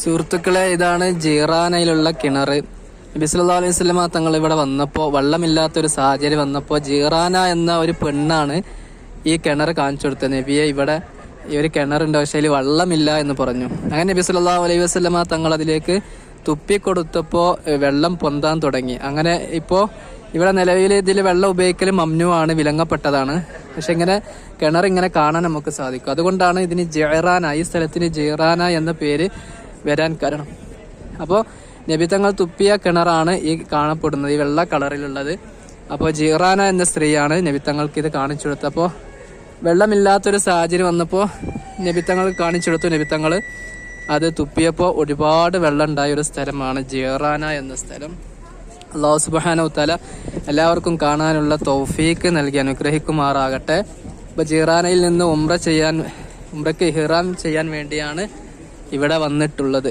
സുഹൃത്തുക്കളെ ഇതാണ് ജീറാനയിലുള്ള കിണർ സല്ലല്ലാഹു അലൈഹി സ്വലമ തങ്ങൾ ഇവിടെ വന്നപ്പോൾ വെള്ളമില്ലാത്തൊരു സാഹചര്യം വന്നപ്പോൾ ജീറാന എന്ന ഒരു പെണ്ണാണ് ഈ കിണർ കാണിച്ചു കൊടുത്തത്. നബിയെ ഇവിടെ ഈ ഒരു കിണറുണ്ട് പക്ഷേ അതിൽ വെള്ളമില്ല എന്ന് പറഞ്ഞു. അങ്ങനെ നബി സല്ലല്ലാഹു അലൈഹി വസ്ലമ തങ്ങൾ അതിലേക്ക് തുപ്പിക്കൊടുത്തപ്പോൾ കൊടുത്തപ്പോൾ വെള്ളം പൊന്താൻ തുടങ്ങി. അങ്ങനെ ഇപ്പോൾ ഇവിടെ നിലവിൽ ഇതിൽ വെള്ളം ഉപയോഗിക്കൽ മമ്നുവാണ് വിലങ്ങപ്പെട്ടതാണ്. പക്ഷെ ഇങ്ങനെ കിണർ ഇങ്ങനെ കാണാൻ നമുക്ക് സാധിക്കും. അതുകൊണ്ടാണ് ഇതിന് ജയറാന ഈ സ്ഥലത്തിന് ജയറാന എന്ന പേര് വരാൻ കാരണം. അപ്പോൾ നബിതങ്ങൾ തുപ്പിയ കിണറാണ് ഈ കാണപ്പെടുന്നത് ഈ വെള്ള കളറിലുള്ളത്. അപ്പോൾ ജീറാന എന്ന സ്ത്രീയാണ് നബിത്തങ്ങൾക്ക് ഇത് കാണിച്ചു കൊടുത്തത്. അപ്പോൾ വെള്ളമില്ലാത്തൊരു സാഹചര്യം വന്നപ്പോൾ നബിത്തങ്ങൾ കാണിച്ചു കൊടുത്തു. നബിത്തങ്ങൾ അത് തുപ്പിയപ്പോൾ ഒരുപാട് വെള്ളം ഉണ്ടായ ഒരു സ്ഥലമാണ് ജീറാന എന്ന സ്ഥലം. അള്ളാഹു സുബാന ഉത്താല എല്ലാവർക്കും കാണാനുള്ള തൗഫീക്ക് നൽകി അനുഗ്രഹിക്കുമാറാകട്ടെ. ഇപ്പൊ ജീറാനയിൽ നിന്ന് ഉംറ ചെയ്യാൻ ഉംറയ്ക്ക് ഹിറാം ചെയ്യാൻ വേണ്ടിയാണ് ഇവിടെ വന്നിട്ടുള്ളത്.